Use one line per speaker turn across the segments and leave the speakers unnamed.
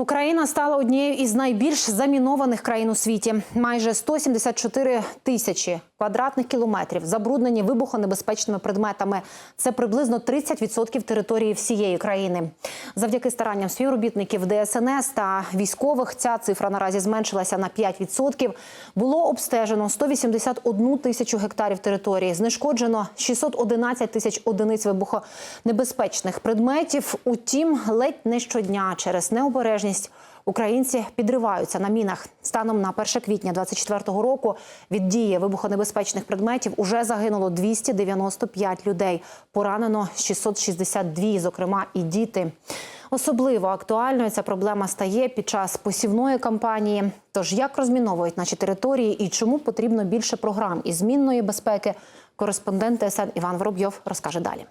Україна стала однією із найбільш замінованих країн у світі. Майже 174 тисячі квадратних кілометрів забруднені вибухонебезпечними предметами. Це приблизно 30% території всієї країни. Завдяки старанням співробітників ДСНС та військових ця цифра наразі зменшилася на 5%. Було обстежено 181 тисячу гектарів території. Знешкоджено 611 тисяч одиниць вибухонебезпечних предметів. Утім, ледь не щодня через необережність українці підриваються на мінах. Станом на 1 квітня 2024 року від дії вибухонебезпечних предметів уже загинуло 295 людей. Поранено 662, зокрема і діти. Особливо актуальною ця проблема стає під час посівної кампанії. Тож як розміновують наші території і чому потрібно більше програм із змінної безпеки? Кореспондент ТСН Іван Воробйов розкаже далі.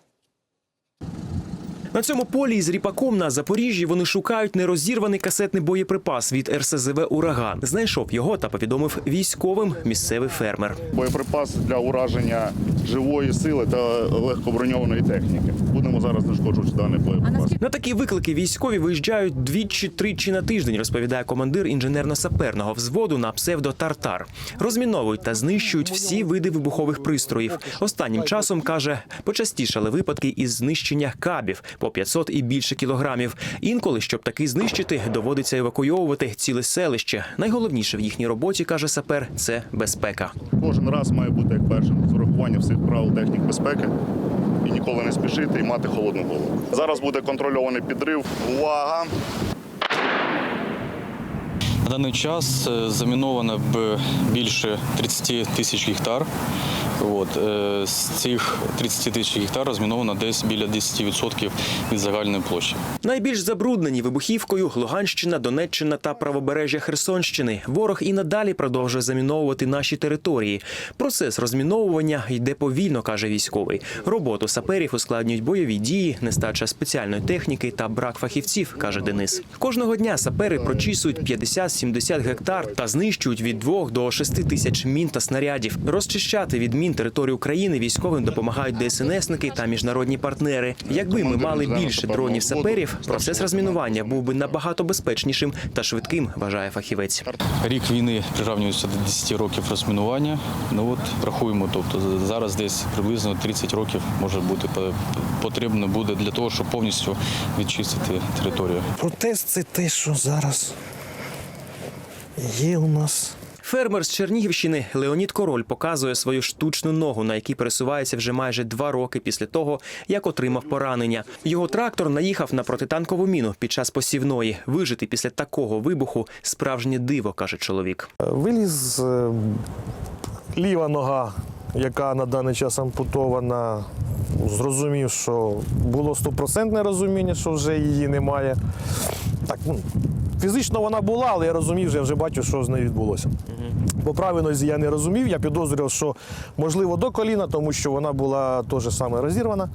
На цьому полі із ріпаком на Запоріжжі вони шукають нерозірваний касетний боєприпас від РСЗВ Ураган. Знайшов його та повідомив військовим місцевий фермер.
боєприпас для ураження живої сили та легкоброньованої техніки. Будемо зараз знешкоджувати даний боєприпас.
На такі виклики військові виїжджають двічі-тричі на тиждень, розповідає командир інженерно-саперного взводу на псевдо Тартар. Розміновують та знищують всі види вибухових пристроїв. Останнім часом каже, почастішали випадки із знищення кабів по 500 і більше кілограмів. Інколи, щоб таки знищити, доводиться евакуйовувати ціле селище. Найголовніше в їхній роботі каже сапер це безпека.
Кожен раз має бути як першим з урахування всіх правил технік безпеки і ніколи не спішити і мати холодну голову. Зараз буде контрольований підрив. Увага!
На даний час е, заміновано більше 30 тисяч гектар. От, е, з цих 30 тисяч гектар розміновано десь біля 10% від загальної площі.
Найбільш забруднені вибухівкою Луганщина, Донеччина та правобережжя Херсонщини. Ворог і надалі продовжує заміновувати наші території. Процес розміновування йде повільно, каже військовий. Роботу саперів ускладнюють бойові дії, нестача спеціальної техніки та брак фахівців, каже Денис. Кожного дня сапери прочісують 50-70 гектар та знищують від 2 до 6 тисяч мін та снарядів. Розчищати від мін територію України військовим допомагають ДСНСники та міжнародні партнери. Якби ми мали більше дронів саперів, процес розмінування був би набагато безпечнішим та швидким, вважає фахівець.
Рік війни приравнюється до 10 років розмінування. Ну от рахуємо, тобто зараз десь приблизно 30 років може бути по- потрібно буде для того, щоб повністю відчистити територію.
Протест це те, що зараз є у нас.
Фермер з Чернігівщини Леонід Король показує свою штучну ногу, на якій пересувається вже майже два роки після того, як отримав поранення. Його трактор наїхав на протитанкову міну під час посівної. Вижити після такого вибуху справжнє диво, каже чоловік.
Виліз е, ліва нога, яка на даний час ампутована. Зрозумів, що було стопроцентне розуміння, що вже її немає. Так, ну, фізично вона була, але я розумів, вже, я вже бачу, що з нею відбулося. По правій нозі я не розумів, я підозрював, що можливо до коліна, тому що вона була теж саме розірвана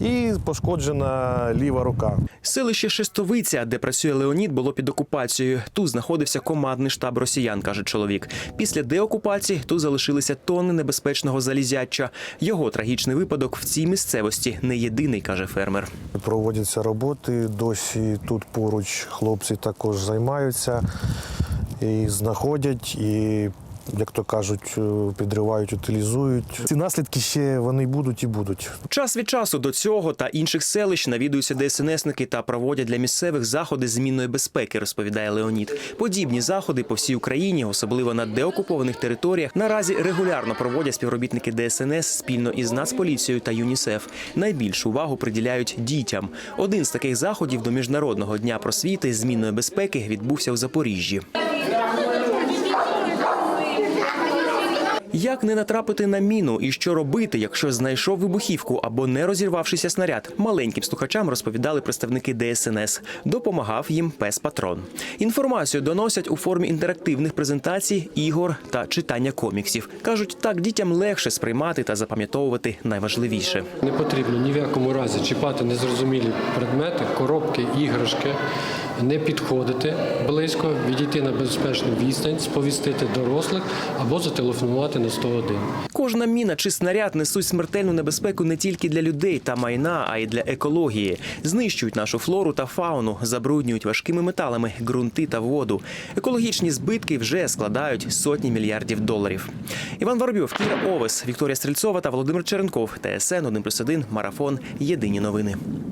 і пошкоджена ліва рука.
Селище Шестовиця, де працює Леонід, було під окупацією. Тут знаходився командний штаб росіян, каже чоловік. Після деокупації тут залишилися тонни небезпечного залізяча. Його трагічний випадок в цій місцевості не єдиний, каже фермер.
Проводяться роботи, досі тут поруч хлопці також займаються і знаходять, і, як то кажуть, е, підривають, утилізують. Ці наслідки ще вони будуть і будуть.
Час від часу до цього та інших селищ навідуються ДСНСники та проводять для місцевих заходи змінної безпеки, розповідає Леонід. Подібні заходи по всій Україні, особливо на деокупованих територіях, наразі регулярно проводять співробітники ДСНС спільно із Нацполіцією та ЮНІСЕФ. Найбільшу увагу приділяють дітям. Один з таких заходів до міжнародного дня просвіти змінної безпеки відбувся у Запоріжжі. Як не натрапити на міну і що робити, якщо знайшов вибухівку або не розірвавшися снаряд? Маленьким слухачам розповідали представники ДСНС. Допомагав їм пес патрон. Інформацію доносять у формі інтерактивних презентацій, ігор та читання коміксів. кажуть, так дітям легше сприймати та запам'ятовувати найважливіше.
Не потрібно ні в якому разі чіпати незрозумілі предмети, коробки, іграшки, не підходити близько, відійти на безпечну відстань, сповістити дорослих або зателефонувати на 101.
Кожна міна чи снаряд несуть смертельну небезпеку не тільки для людей та майна, а й для екології. Знищують нашу флору та фауну, забруднюють важкими металами ґрунти та воду. Екологічні збитки вже складають сотні мільярдів доларів. Іван Воробйов, Кіра Овес, Вікторія Стрельцова та Володимир Черенков. ТСН 1+,1, Марафон. Єдині новини.